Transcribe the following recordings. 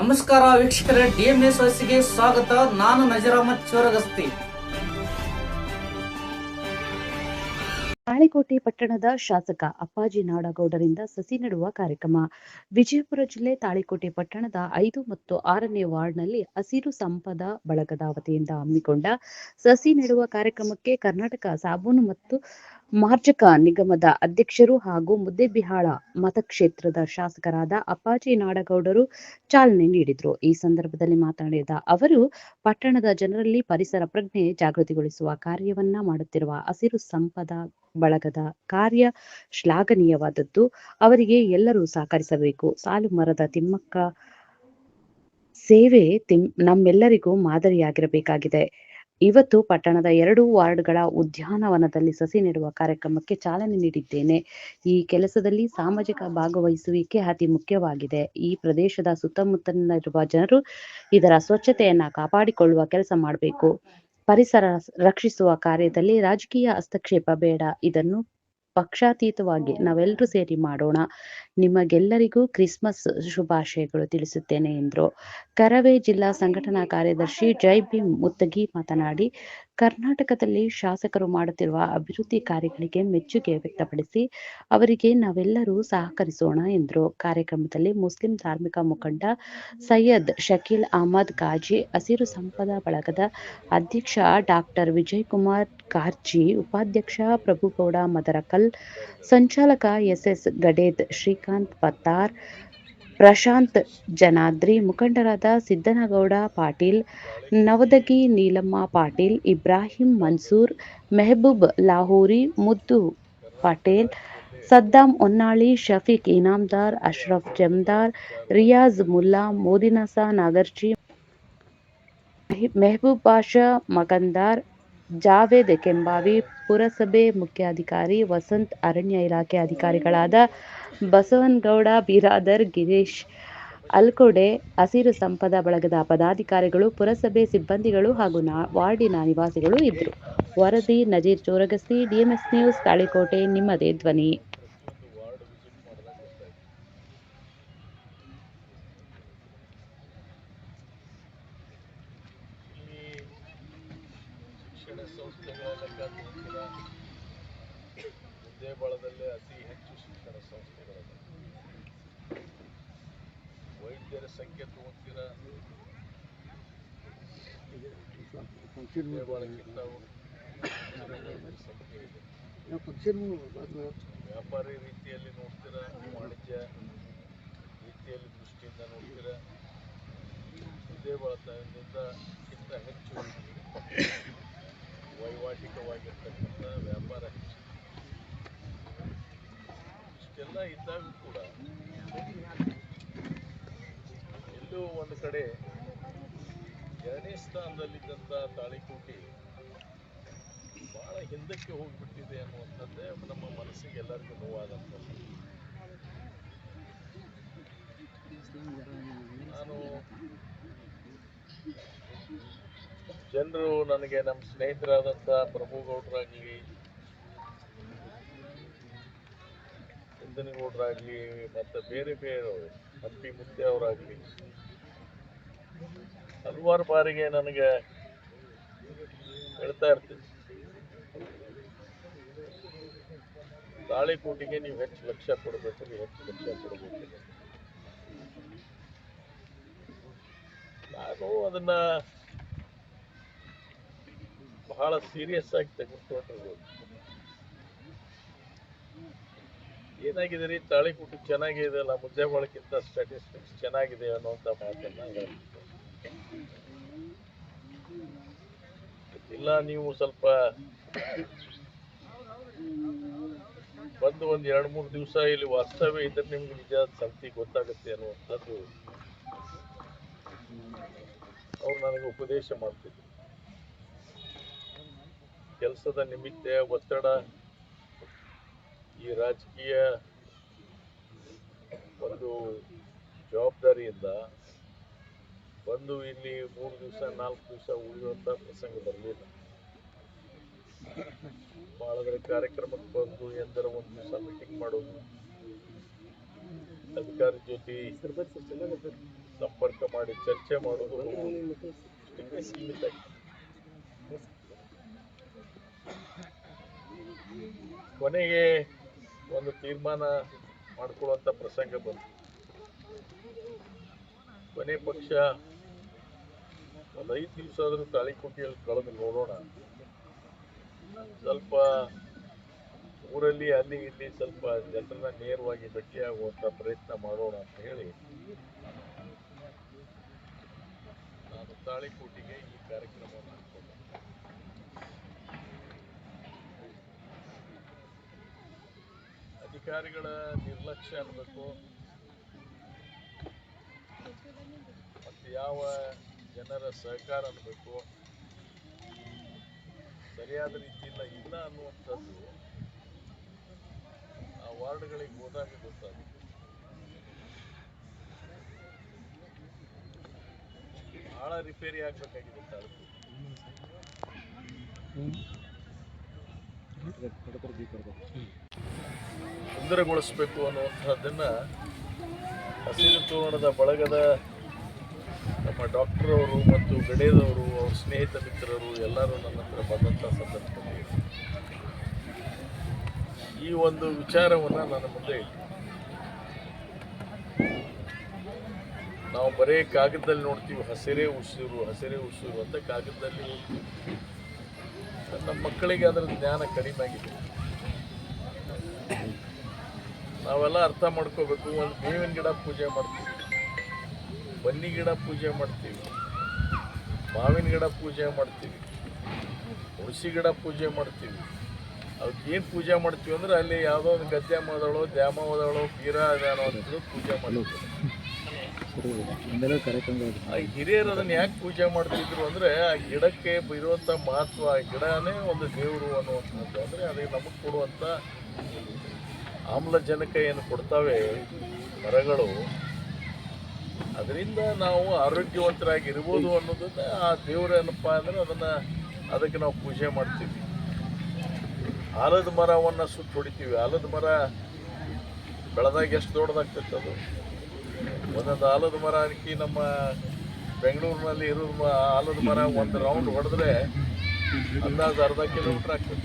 ನಮಸ್ಕಾರ ವೀಕ್ಷಕರೇ, ಡಿಎಂಎಸ್ ವಯಸ್ಸಿಗೆ ಸ್ವಾಗತ. ನಾನು ನಜರಾಮತ್ ಚೋರಗಸ್ತಿ. ತಾಳಿಕೋಟೆ ಪಟ್ಟಣದ ಶಾಸಕ ಅಪ್ಪಾಜಿ ನಾಡಗೌಡರಿಂದ ಸಸಿ ನೆಡುವ ಕಾರ್ಯಕ್ರಮ. ವಿಜಯಪುರ ಜಿಲ್ಲೆ ತಾಳಿಕೋಟೆ ಪಟ್ಟಣದ ಐದು ಮತ್ತು ಆರನೇ ವಾರ್ಡ್ನಲ್ಲಿ ಹಸಿರು ಸಂಪದ ಬಳಗದ ವತಿಯಿಂದ ಹಮ್ಮಿಕೊಂಡ ಸಸಿ ನೆಡುವ ಕಾರ್ಯಕ್ರಮಕ್ಕೆ ಕರ್ನಾಟಕ ಸಾಬೂನು ಮತ್ತು ಮಾರ್ಜಕ ನಿಗಮದ ಅಧ್ಯಕ್ಷರು ಹಾಗೂ ಮುದ್ದೇಬಿಹಾಳ ಮತಕ್ಷೇತ್ರದ ಶಾಸಕರಾದ ಅಪ್ಪಾಜಿ ನಾಡಗೌಡರು ಚಾಲನೆ ನೀಡಿದರು. ಈ ಸಂದರ್ಭದಲ್ಲಿ ಮಾತನಾಡಿದ ಅವರು, ಪಟ್ಟಣದ ಜನರಲ್ಲಿ ಪರಿಸರ ಪ್ರಜ್ಞೆ ಜಾಗೃತಿಗೊಳಿಸುವ ಕಾರ್ಯವನ್ನ ಮಾಡುತ್ತಿರುವ ಹಸಿರು ಸಂಪದ ಬಳಗದ ಕಾರ್ಯ ಶ್ಲಾಘನೀಯವಾದದ್ದು. ಅವರಿಗೆ ಎಲ್ಲರೂ ಸಹಕರಿಸಬೇಕು. ಸಾಲು ಮರದ ತಿಮ್ಮಕ್ಕ ಸೇವೆ ತಿಮ್ ನಮ್ಮೆಲ್ಲರಿಗೂ ಮಾದರಿಯಾಗಿರಬೇಕಾಗಿದೆ. ಇವತ್ತು ಪಟ್ಟಣದ ಎರಡು ವಾರ್ಡ್ಗಳ ಉದ್ಯಾನವನದಲ್ಲಿ ಸಸಿ ನೆಡುವ ಕಾರ್ಯಕ್ರಮಕ್ಕೆ ಚಾಲನೆ ನೀಡಿದ್ದೇನೆ. ಈ ಕೆಲಸದಲ್ಲಿ ಸಾಮಾಜಿಕ ಭಾಗವಹಿಸುವಿಕೆ ಅತಿ ಮುಖ್ಯವಾಗಿದೆ. ಈ ಪ್ರದೇಶದ ಸುತ್ತಮುತ್ತಲಿನಲ್ಲಿರುವ ಜನರು ಇದರ ಸ್ವಚ್ಛತೆಯನ್ನ ಕಾಪಾಡಿಕೊಳ್ಳುವ ಕೆಲಸ ಮಾಡಬೇಕು. ಪರಿಸರ ರಕ್ಷಿಸುವ ಕಾರ್ಯದಲ್ಲಿ ರಾಜಕೀಯ ಹಸ್ತಕ್ಷೇಪ ಬೇಡ. ಇದನ್ನು ಪಕ್ಷಾತೀತವಾಗಿ ನಾವೆಲ್ಲರೂ ಸೇರಿ ಮಾಡೋಣ. ನಿಮಗೆಲ್ಲರಿಗೂ ಕ್ರಿಸ್ಮಸ್ ಶುಭಾಶಯಗಳು ತಿಳಿಸುತ್ತೇನೆ ಎಂದರು. ಕರವೇ ಜಿಲ್ಲಾ ಸಂಘಟನಾ ಕಾರ್ಯದರ್ಶಿ ಜೈ ಬಿ ಮುತ್ತಗಿ ಮಾತನಾಡಿ ಕರ್ನಾಟಕದಲ್ಲಿ ಶಾಸಕರು ಮಾಡುತ್ತಿರುವ ಅಭಿವೃದ್ಧಿ ಕಾರ್ಯಗಳಿಗೆ ಮೆಚ್ಚುಗೆ ವ್ಯಕ್ತಪಡಿಸಿ, ಅವರಿಗೆ ನಾವೆಲ್ಲರೂ ಸಹಕರಿಸೋಣ ಎಂದರು. ಕಾರ್ಯಕ್ರಮದಲ್ಲಿ ಮುಸ್ಲಿಂ ಧಾರ್ಮಿಕ ಮುಖಂಡ ಸೈಯದ್ ಶಕೀಲ್ ಅಹಮದ್ ಕಾಜಿ ಹಸಿರು ಸಂಪದ ಬಳಗದ ಅಧ್ಯಕ್ಷ ಡಾಕ್ಟರ್ ವಿಜಯ್ ಕುಮಾರ್ ಕಾರ್ಜಿ ಉಪಾಧ್ಯಕ್ಷ ಪ್ರಭುಗೌಡ ಮದರಕಲ್, ಸಂಚಾಲಕ ಎಸ್ಎಸ್ ಗಡೇದ್ ಶ್ರೀಕಾಂತ್ ಪತ್ತಾರ್ ಪ್ರಶಾಂತ್ ಜನಾದ್ರಿ ಮುಖಂಡರಾದ ಸಿದ್ದನಗೌಡ ಪಾಟೀಲ್ ನವದಗಿ ನೀಲಮ್ಮ ಪಾಟೀಲ್ ಇಬ್ರಾಹಿಂ ಮನ್ಸೂರ್ ಮೆಹಬೂಬ್ ಲಾಹೋರಿ ಮುದ್ದು ಪಟೇಲ್ ಸದ್ದಾಂ ಹೊನ್ನಾಳಿ ಶಫೀಕ್ ಇನಾಮ್ದಾರ್ ಅಶ್ರಫ್ ಜಮ್ದಾರ್ ರಿಯಾಜ್ ಮುಲ್ಲಾ ಮೋದಿನಸ ನಾಗರ್ಜಿ ಮೆಹಬೂಬ್ ಬಾಷಾ ಮಗಂದಾರ್ ಜಾವೇದ್ ಕೆಂಬಾವಿ ಪುರಸಭೆ ಮುಖ್ಯಾಧಿಕಾರಿ ವಸಂತ್ ಅರಣ್ಯ ಇಲಾಖೆ ಅಧಿಕಾರಿಗಳಾದ ಬಸವನಗೌಡ ಬಿರಾದರ್, ಗಿರೀಶ್ ಅಲ್ಕೋಡೆ, ಹಸಿರು ಸಂಪದ ಬಳಗದ ಪದಾಧಿಕಾರಿಗಳು, ಪುರಸಭೆ ಸಿಬ್ಬಂದಿಗಳು ಹಾಗೂ ನಾ, ವಾರ್ಡಿನ ನಿವಾಸಿಗಳು ಇದ್ದರು. ವರದಿ ನಜೀರ್ ಚೋರಗಸ್ತಿ, ಡಿಎಂಎಸ್ ನ್ಯೂಸ್, ತಾಳಿಕೋಟೆ, ನಿಮ್ಮದೇ ಧ್ವನಿ. ಶಿಕ್ಷಣ ಸಂಸ್ಥೆಗಳ ಲೆಕ್ಕ ತೋರಿಸಿದ ಮುದ್ದೇಬಾಳದಲ್ಲೇ ಅತಿ ಹೆಚ್ಚು ಶಿಕ್ಷಣ ಸಂಸ್ಥೆಗಳಿವೆ ವೈದ್ಯರ ಸಂಖ್ಯೆ ತಗೋತೀರ? ಮುದ್ದೇಬಾಳಕ್ಕಿಂತ ವೈದ್ಯರ ಸಂಖ್ಯೆ ಇದೆ. ವ್ಯಾಪಾರಿ ರೀತಿಯಲ್ಲಿ ನೋಡ್ತೀರ? ವಾಣಿಜ್ಯ ರೀತಿಯಲ್ಲಿ ದೃಷ್ಟಿಯಿಂದ ನೋಡ್ತೀರ? ಮುದ್ದೇಬಾಳದಿಂದ ಕಿಂತ ಹೆಚ್ಚು. ವೈವಾಟಿಕವಾಗಿರ್ತಕ್ಕಂಥ ವ್ಯಾಪಾರ ಇಷ್ಟೆಲ್ಲ ಇದ್ದಾಗ ಕೂಡ ಎಲ್ಲೂ ಒಂದು ಕಡೆ ಎರಡನೇ ಸ್ಥಾನದಲ್ಲಿದ್ದಂಥ ತಾಳಿಕೋಟಿ ಬಹಳ ಹಿಂದಕ್ಕೆ ಹೋಗಿಬಿಟ್ಟಿದೆ ಅನ್ನುವಂಥದ್ದೇ ನಮ್ಮ ಮನಸ್ಸಿಗೆ ಎಲ್ಲರಿಗೂ ನೋವಾದಂಥ ನಾನು ಜನರು ನನಗೆ ನಮ್ಮ ಸ್ನೇಹಿತರಾದಂಥ ಪ್ರಭುಗೌಡರಾಗಲಿ ಇಂದನಗೌಡರಾಗಲಿ ಮತ್ತು ಬೇರೆ ಬೇರೆ ಹಂಪಿ ಮುತ್ತೆ ಅವರಾಗಲಿ, ಹಲವಾರು ಬಾರಿಗೆ ನನಗೆ ಹೇಳ್ತಾ ಇರ್ತೀನಿ. ತಾಳಿಕೋಟಿಗೆ ನೀವು ಹೆಚ್ಚು ಲಕ್ಷ್ಯ ಕೊಡಬೇಕು, ನೀವು ಹೆಚ್ಚು ಲಕ್ಷ್ಯ ಕೊಡಬೇಕು. ನಾನು ಅದನ್ನ ಬಹಳ ಸೀರಿಯಸ್ ಆಗಿ ತೆಗೆದುಕೊಂಡಿರ್ಬೋದು. ಏನಾಗಿದೆ ರೀ ತಾಳಿ ತಾಳಿಕೋಟು ಚೆನ್ನಾಗಿದೆ ಅಲ್ಲ? ಮುದ್ದೆ ಬಳಕ್ಕಿಂತ ಸ್ಟ್ಯಾಟಿಸ್ಟಿಕ್ಸ್ ಚೆನ್ನಾಗಿದೆ ಅನ್ನೋಂಥ ಮಾತನ್ನ. ಇಲ್ಲ, ನೀವು ಸ್ವಲ್ಪ ಬಂದು ಒಂದು ಎರಡು ಮೂರು ದಿವಸ ಇಲ್ಲಿ ವಾಸ್ತವ್ಯ ಇದ್ರೆ ನಿಮ್ಗೆ ನಿಜ ಸಂಗತಿ ಗೊತ್ತಾಗುತ್ತೆ ಅನ್ನುವಂಥದ್ದು ಅವ್ರು ನನಗೆ ಉಪದೇಶ ಮಾಡ್ತಿದ್ರು. ಕೆಲಸದ ನಿಮಿತ್ತ ಒತ್ತಡ, ಈ ರಾಜಕೀಯ ಒಂದು ಜವಾಬ್ದಾರಿಯಿಂದ ಬಂದು ಇಲ್ಲಿ ಮೂರು ದಿವಸ, ನಾಲ್ಕು ದಿವಸ ಉಳಿಯುವಂಥ ಪ್ರಸಂಗ ಬರಲಿಲ್ಲ. ಭಾಳ ಕಾರ್ಯಕ್ರಮಕ್ಕೆ ಬಂದು ಎಂದರ ಒಂದು ದಿವಸ ಮೀಟಿಂಗ್ ಮಾಡೋದು, ಅಧಿಕಾರಿ ಜೊತೆ ಸಂಪರ್ಕ ಮಾಡಿ ಚರ್ಚೆ ಮಾಡೋದು, ಸೀಮಿತ ಕೊನೆಗೆ ಒಂದು ತೀರ್ಮಾನ ಮಾಡ್ಕೊಳ್ಳುವಂಥ ಪ್ರಸಂಗ ಬಂತು. ಕೊನೆ ಪಕ್ಷ ಒಂದು ಐದು ದಿವಸ ಆದರೂ ತಾಳಿಕೋಟೆಯಲ್ಲಿ ಕಳೆದು ನೋಡೋಣ. ಸ್ವಲ್ಪ ಊರಲ್ಲಿ ಅಲ್ಲಿ ಇಲ್ಲಿ ಸ್ವಲ್ಪ ಜನರನ್ನ ನೇರವಾಗಿ ಭೇಟಿಯಾಗುವಂಥ ಪ್ರಯತ್ನ ಮಾಡೋಣ ಅಂತ ಹೇಳಿ ನಾನು ತಾಳಿಕೋಟಿಗೆ ಈ ಕಾರ್ಯಕ್ರಮವನ್ನು ಹಾಕ್ಕೊಂಡೆ ಅಧಿಕಾರಿಗಳ ನಿರ್ಲಕ್ಷ್ಯ ಅನ್ನಬೇಕು ಮತ್ತು ಯಾವ ಜನರ ಸಹಕಾರ ಅನ್ನಬೇಕು ಸರಿಯಾದ ರೀತಿಯಿಂದ ಇಲ್ಲ ಅನ್ನುವಂಥದ್ದು ಆ ವಾರ್ಡ್ಗಳಿಗೆ ಹೋದಾಗ ಗೊತ್ತಾಗುತ್ತೆ. ಬಹಳ ರಿಪೇರಿ ಆಗಬೇಕಾಗಿದೆ ತಾಲೂಕು. ಸುಂದರಗೊಳಿಸ್ಬೇಕು ಅನ್ನುವಂಥದ್ದನ್ನು ಹಸಿರು ತೋರಣದ ಬಳಗದ ನಮ್ಮ ಡಾಕ್ಟರ್ ಅವರು ಮತ್ತು ಗಡೇದವರು ಅವ್ರ ಸ್ನೇಹಿತ ಮಿತ್ರರು ಎಲ್ಲರೂ ನನ್ನ ಹತ್ರ ಬಂದಂಥ ಸಂದರ್ಭದಲ್ಲಿ ಈ ಒಂದು ವಿಚಾರವನ್ನು ನನ್ನ ಮುಂದೆ ಇಟ್ಟು ನಾವು ಬರೀ ಕಾಗದದಲ್ಲಿ ನೋಡ್ತೀವಿ, ಹಸಿರೇ ಉಸಿರು ಹಸಿರೇ ಉಸಿರು ಅಂತ ಕಾಗದದಲ್ಲಿ ನಮ್ಮ ಮಕ್ಕಳಿಗೆ ಅದರ ಜ್ಞಾನ ಕಡಿಮೆ ಆಗಿದೆ. ನಾವೆಲ್ಲ ಅರ್ಥ ಮಾಡ್ಕೋಬೇಕು. ಒಂದು ಬೇವಿನ ಗಿಡ ಪೂಜೆ ಮಾಡ್ತೀವಿ. ಬನ್ನಿ ಗಿಡ ಪೂಜೆ ಮಾಡ್ತೀವಿ. ಮಾವಿನ ಗಿಡ ಪೂಜೆ ಮಾಡ್ತೀವಿ. ಹುಣಸಿ ಗಿಡ ಪೂಜೆ ಮಾಡ್ತೀವಿ. ಅವಕ್ಕೆ ಏನು ಪೂಜೆ ಮಾಡ್ತೀವಿ ಅಂದ್ರೆ ಅಲ್ಲಿ ಯಾವುದೋ ಒಂದು ಗದ್ದೆ ಮಾದಳು, ದ್ಯಾಮ ಓದಳು ಬೀರ ಅದಾನೋ ಅಂತ ಪೂಜೆ ಮಾಡ್ತೀವಿ. ಆ ಹಿರಿಯರು ಅದನ್ನು ಯಾಕೆ ಪೂಜೆ ಮಾಡ್ತಿದ್ರು ಅಂದರೆ ಆ ಗಿಡಕ್ಕೆ ಇರುವಂತ ಮಹತ್ವ, ಆ ಗಿಡನೇ ಒಂದು ದೇವರು ಅನ್ನುವಂಥದ್ದು. ಅಂದರೆ ಅದಕ್ಕೆ ನಮಗೆ ಕೊಡುವಂತ ಆಮ್ಲಜನಕ ಏನು ಕೊಡ್ತಾವೆ ಮರಗಳು. ಅದರಿಂದ ನಾವು ಆರೋಗ್ಯವಂತರಾಗಿರ್ಬೋದು ಅನ್ನೋದನ್ನ ಆ ದೇವ್ರ ಏನಪ್ಪ ಅಂದ್ರೆ ಅದನ್ನ ಅದಕ್ಕೆ ನಾವು ಪೂಜೆ ಮಾಡ್ತೀವಿ. ಆಲದ ಮರವನ್ನು ಸುತ್ತ ಹೊಡಿತೀವಿ. ಆಲದ ಮರ ಬೆಳೆದಾಗ ಎಷ್ಟು ದೊಡ್ಡದಾಗ್ತೈತೆ ಅದು? ಒಂದೊಂದು ಆಲದ ಮರ ಅನ್ಕಿ ನಮ್ಮ ಬೆಂಗಳೂರಿನಲ್ಲಿ ಇರೋ ಆಲದ ಮರ ಒಂದು ರೌಂಡ್ ಹೊಡೆದ್ರೆ ಅಂದಾಜು ಅರ್ಧ ಕಿಲೋಮೀಟರ್ ಆಗ್ತದೆ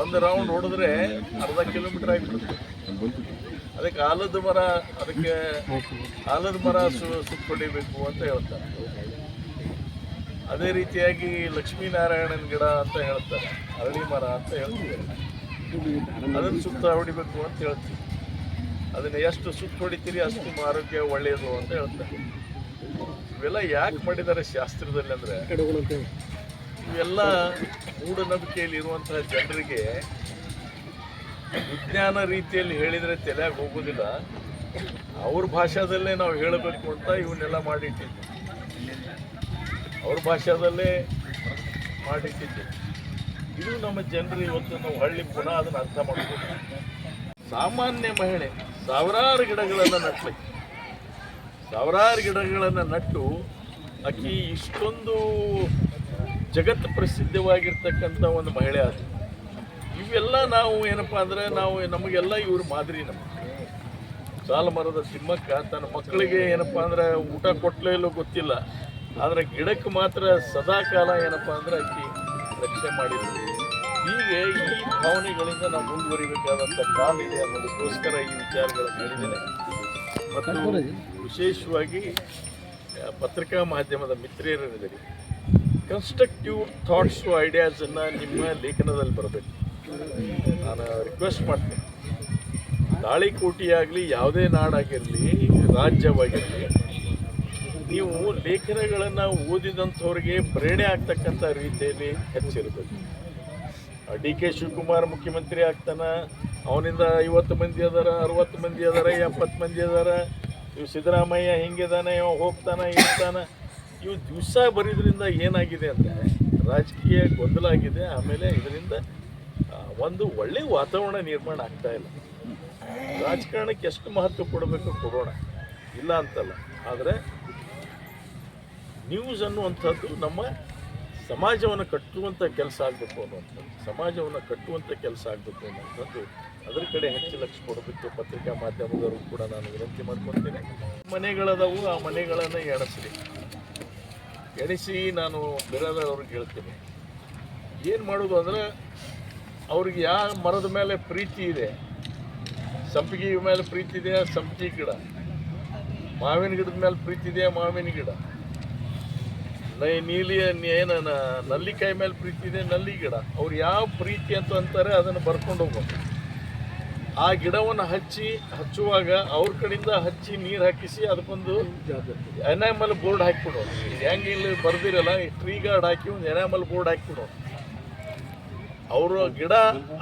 ಒಂದು ರೌಂಡ್ ಹೊಡೆದ್ರೆ ಅರ್ಧ ಕಿಲೋಮೀಟರ್ ಆಗಿಬಿಡುತ್ತೆ. ಅದಕ್ಕೆ ಆಲದ ಮರ, ಅದಕ್ಕೆ ಆಲದ ಮರ ಸು ಸುತ್ತ ಹೊಡಿಬೇಕು ಅಂತ ಹೇಳ್ತಾರೆ. ಅದೇ ರೀತಿಯಾಗಿ ಲಕ್ಷ್ಮೀನಾರಾಯಣನ ಗಿಡ ಅಂತ ಹೇಳ್ತಾರೆ. ಅರಳಿ ಮರ ಅಂತ ಹೇಳ್ತೀವಿ ಅದನ್ನು ಸುತ್ತ ಹೊಡಿಬೇಕು ಅಂತ ಹೇಳ್ತೀವಿ. ಅದನ್ನ ಎಷ್ಟು ಸುತ್ತ ಹೊಡಿತೀರಿ ಅಷ್ಟು ಆರೋಗ್ಯ ಒಳ್ಳೆಯದು ಅಂತ ಹೇಳ್ತಾರೆ. ಇವೆಲ್ಲ ಯಾಕೆ ಮಾಡಿದ್ದಾರೆ ಶಾಸ್ತ್ರದಲ್ಲಿ ಅಂದ್ರೆ ಇವೆಲ್ಲ ಮೂಢನಂಬಿಕೆಯಲ್ಲಿ ಇರುವಂತಹ ಜನರಿಗೆ ವಿಜ್ಞಾನ ರೀತಿಯಲ್ಲಿ ಹೇಳಿದರೆ ತಲೆಯಾಗ ಹೋಗೋದಿಲ್ಲ. ಅವ್ರ ಭಾಷಾದಲ್ಲೇ ನಾವು ಹೇಳಬೇಕು ಅಂತ ಇವನ್ನೆಲ್ಲ ಮಾಡಿಟ್ಟಿದ್ವಿ. ಅವ್ರ ಭಾಷಾದಲ್ಲೇ ಮಾಡಿಟ್ಟಿದ್ವಿ. ಇದು ನಮ್ಮ ಜನರು ಇವತ್ತು ನಾವು ಹಳ್ಳಿ ಪುನಃ ಅದನ್ನು ಅರ್ಥ ಮಾಡ್ಬೋದು. ಸಾಮಾನ್ಯ ಮಹಿಳೆ ಸಾವಿರಾರು ಗಿಡಗಳನ್ನು ನಟ್ಲಿ. ಸಾವಿರಾರು ಗಿಡಗಳನ್ನು ನಟ್ಟು ಅಕ್ಕಿ ಇಷ್ಟೊಂದು ಜಗತ್ತು ಪ್ರಸಿದ್ಧವಾಗಿರ್ತಕ್ಕಂಥ ಒಂದು ಮಹಿಳೆ ಅದು. ಇವೆಲ್ಲ ನಾವು ಏನಪ್ಪ ಅಂದ್ರೆ ನಾವು ನಮಗೆಲ್ಲ ಇವರು ಮಾದರಿ ನಮ್ಮ ಸಾಲ ಮರದ ತಿಮ್ಮಕ್ಕ ತನ್ನ ಮಕ್ಕಳಿಗೆ ಏನಪ್ಪ ಅಂದ್ರೆ ಊಟ ಕೊಟ್ಟಲೇ ಇಲ್ಲೋ ಗೊತ್ತಿಲ್ಲ. ಆದರೆ ಗಿಡಕ್ಕೆ ಮಾತ್ರ ಸದಾ ಕಾಲ ಏನಪ್ಪ ಅಂದ್ರೆ ಅಕ್ಕಿ ರಕ್ಷಣೆ ಮಾಡಿದ್ರು. ಹೀಗೆ ಈ ಭಾವನೆಗಳಿಂದ ನಾವು ಮುಂದುವರಿಬೇಕಾದಂಥ ಕಾಲ ಇದೆ ಅನ್ನೋದಕ್ಕೋಸ್ಕರ ಈ ವಿಚಾರಗಳನ್ನು ಹೇಳಿದ್ದೇನೆ. ಮತ್ತು ವಿಶೇಷವಾಗಿ ಪತ್ರಿಕಾ ಮಾಧ್ಯಮದ ಮಿತ್ರಿಯರಿದ್ದೀರಿ ಕನ್ಸ್ಟ್ರಕ್ಟಿವ್ ಥಾಟ್ಸು ಐಡಿಯಾಸನ್ನು ನಿಮ್ಮ ಲೇಖನದಲ್ಲಿ ಬರಬೇಕು. ನಾನು ರಿಕ್ವೆಸ್ಟ್ ಮಾಡ್ತೀನಿ. ದಾಳಿಕೋಟಿಯಾಗಲಿ ಯಾವುದೇ ನಾಡಾಗಿರಲಿ, ರಾಜ್ಯವಾಗಿರಲಿ, ನೀವು ಲೇಖನಗಳನ್ನು ಓದಿದಂಥವ್ರಿಗೆ ಪ್ರೇರಣೆ ಆಗ್ತಕ್ಕಂಥ ರೀತಿಯಲ್ಲಿ ಹೆಚ್ಚಿರಬೇಕು. ಡಿ ಕೆ ಶಿವಕುಮಾರ್ ಮುಖ್ಯಮಂತ್ರಿ ಆಗ್ತಾನೆ, ಅವನಿಂದ ಐವತ್ತು ಮಂದಿ ಅದಾರ, ಅರವತ್ತು ಮಂದಿ ಅದಾರ, ಎಪ್ಪತ್ತು ಮಂದಿ ಅದಾರ, ಇವು ಸಿದ್ದರಾಮಯ್ಯ ಹಿಂಗಿದಾನೆ, ಇವ ಹೋಗ್ತಾನೆ ಇರ್ತಾನ ಇವು ದಿವಸ ಬರೀದ್ರಿಂದ ಏನಾಗಿದೆ ಅಂದರೆ ರಾಜಕೀಯ ಗೊಂದಲ ಆಗಿದೆ. ಆಮೇಲೆ ಇದರಿಂದ ಒಂದು ಒಳ್ಳೆಯ ವಾತಾವರಣ ನಿರ್ಮಾಣ ಆಗ್ತಾ ಇಲ್ಲ. ರಾಜಕಾರಣಕ್ಕೆ ಎಷ್ಟು ಮಹತ್ವ ಕೊಡಬೇಕು ಕೊಡೋಣ. ಇಲ್ಲ ಅಂತಲ್ಲ. ಆದರೆ ನ್ಯೂಸ್ ಅನ್ನುವಂಥದ್ದು ನಮ್ಮ ಸಮಾಜವನ್ನು ಕಟ್ಟುವಂಥ ಕೆಲಸ ಆಗಬೇಕು ಅನ್ನುವಂಥದ್ದು. ಸಮಾಜವನ್ನು ಕಟ್ಟುವಂಥ ಕೆಲಸ ಆಗಬೇಕು ಅನ್ನುವಂಥದ್ದು. ಅದ್ರ ಕಡೆ ಹೆಚ್ಚು ಲಕ್ಷ್ಯ ಕೊಡಬೇಕು. ಪತ್ರಿಕಾ ಮಾಧ್ಯಮದವರು ಕೂಡ ನಾನು ವಿನಂತಿ ಮಾಡ್ಕೊತೀನಿ ಮನೆಗಳದವು ಆ ಮನೆಗಳನ್ನು ಎಣಿಸ್ರಿ. ಎಣಿಸಿ ನಾನು ಬಿರಾದವ್ರಿಗೆ ಹೇಳ್ತೀನಿ. ಏನು ಮಾಡೋದು ಅಂದರೆ, ಅವ್ರಿಗೆ ಯಾವ ಮರದ ಮೇಲೆ ಪ್ರೀತಿ ಇದೆ, ಸಂಪಿಗೆ ಮೇಲೆ ಪ್ರೀತಿ ಇದೆ, ಸಂಪಿಗೆ ಗಿಡ. ಮಾವಿನ ಗಿಡದ ಮೇಲೆ ಪ್ರೀತಿ ಇದೆ, ಮಾವಿನ ಗಿಡ. ನೈ ನೀಲಿ ಏನ ನಲ್ಲಿಕಾಯಿ ಮೇಲೆ ಪ್ರೀತಿ ಇದೆ, ನಲ್ಲಿ ಗಿಡ. ಅವ್ರು ಯಾವ ಪ್ರೀತಿ ಅಂತ ಅಂತಾರೆ, ಅದನ್ನು ಬರ್ಕೊಂಡು ಹೋಗ್ಬೇಕು. ಆ ಗಿಡವನ್ನು ಹಚ್ಚಿ, ಹಚ್ಚುವಾಗ ಅವ್ರ ಕಡೆಯಿಂದ ಹಚ್ಚಿ ನೀರು ಹಾಕಿಸಿ ಅದಕ್ಕೊಂದು ಎನಾಮಲ್ ಬೋರ್ಡ್ ಹಾಕಿಬಿಡೋ. ಹೆಂಗೆ ಇಲ್ಲಿ ಬರ್ದಿರಲ್ಲ ಟ್ರೀ ಗಾರ್ಡ್ ಹಾಕಿ ಒಂದು ಎನಾಮಲ್ ಬೋರ್ಡ್ ಹಾಕಿಬಿಡೋ. ಅವರ ಗಿಡ,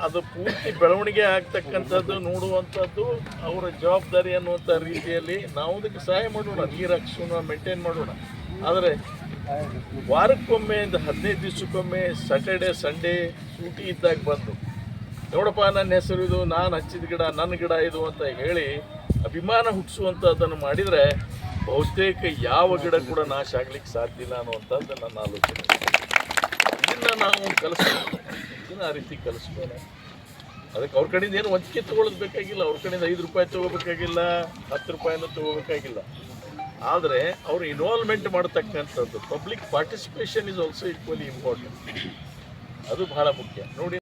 ಅದು ಪೂರ್ತಿ ಬೆಳವಣಿಗೆ ಆಗ್ತಕ್ಕಂಥದ್ದು ನೋಡುವಂಥದ್ದು, ಅವರ ಜವಾಬ್ದಾರಿ ಅನ್ನುವಂಥ ರೀತಿಯಲ್ಲಿ ನಾವು ಅದಕ್ಕೆ ಸಹಾಯ ಮಾಡೋಣ, ನೀರು ಹಾಕ್ಸೋಣ ಮೇಂಟೈನ್ ಮಾಡೋಣ. ಆದರೆ, ವಾರಕ್ಕೊಮ್ಮೆ ಹದಿನೈದು ದಿವಸಕ್ಕೊಮ್ಮೆ ಸ್ಯಾಟರ್ಡೆ ಸಂಡೇ ಸೂಟಿ ಇದ್ದಾಗ ಬಂದು ನೋಡಪ್ಪ, ನನ್ನ ಹೆಸರು ಇದು, ನಾನು ಹಚ್ಚಿದ ಗಿಡ, ನನ್ನ ಗಿಡ ಇದು ಅಂತ ಹೇಳಿ ಅಭಿಮಾನ ಹುಟ್ಟಿಸುವಂಥದ್ದನ್ನು ಮಾಡಿದರೆ ಬಹುತೇಕ ಯಾವ ಗಿಡ ಕೂಡ ನಾಶ ಆಗ್ಲಿಕ್ಕೆ ಸಾಧ್ಯ ಇಲ್ಲ ಅನ್ನುವಂಥದ್ದು ನನ್ನ ಆಲೋಚನೆ. ಇದನ್ನು ನಾವು ಕಲಿಸ್ಬೇಕು. ಇದನ್ನು ಆ ರೀತಿ ಕಲಿಸ್ಬೋದು ಅದಕ್ಕೆ ಅವ್ರ ಕಡೆಯಿಂದ ಏನು ವಂಚಿಕೆ ತೊಗೊಳ್ಳೋದು ಬೇಕಾಗಿಲ್ಲ ಅವ್ರ ಕಡೆಯಿಂದ ಐದು ರೂಪಾಯಿ ತೊಗೋಬೇಕಾಗಿಲ್ಲ, ಹತ್ತು ರೂಪಾಯಿನೂ ತೊಗೋಬೇಕಾಗಿಲ್ಲ. ಆದರೆ ಅವರು ಇನ್ವಾಲ್ವ್ಮೆಂಟ್ ಮಾಡತಕ್ಕಂಥದ್ದು public participation is also equally important ಅದು ಬಹಳ ಮುಖ್ಯ. ನೋಡಿ.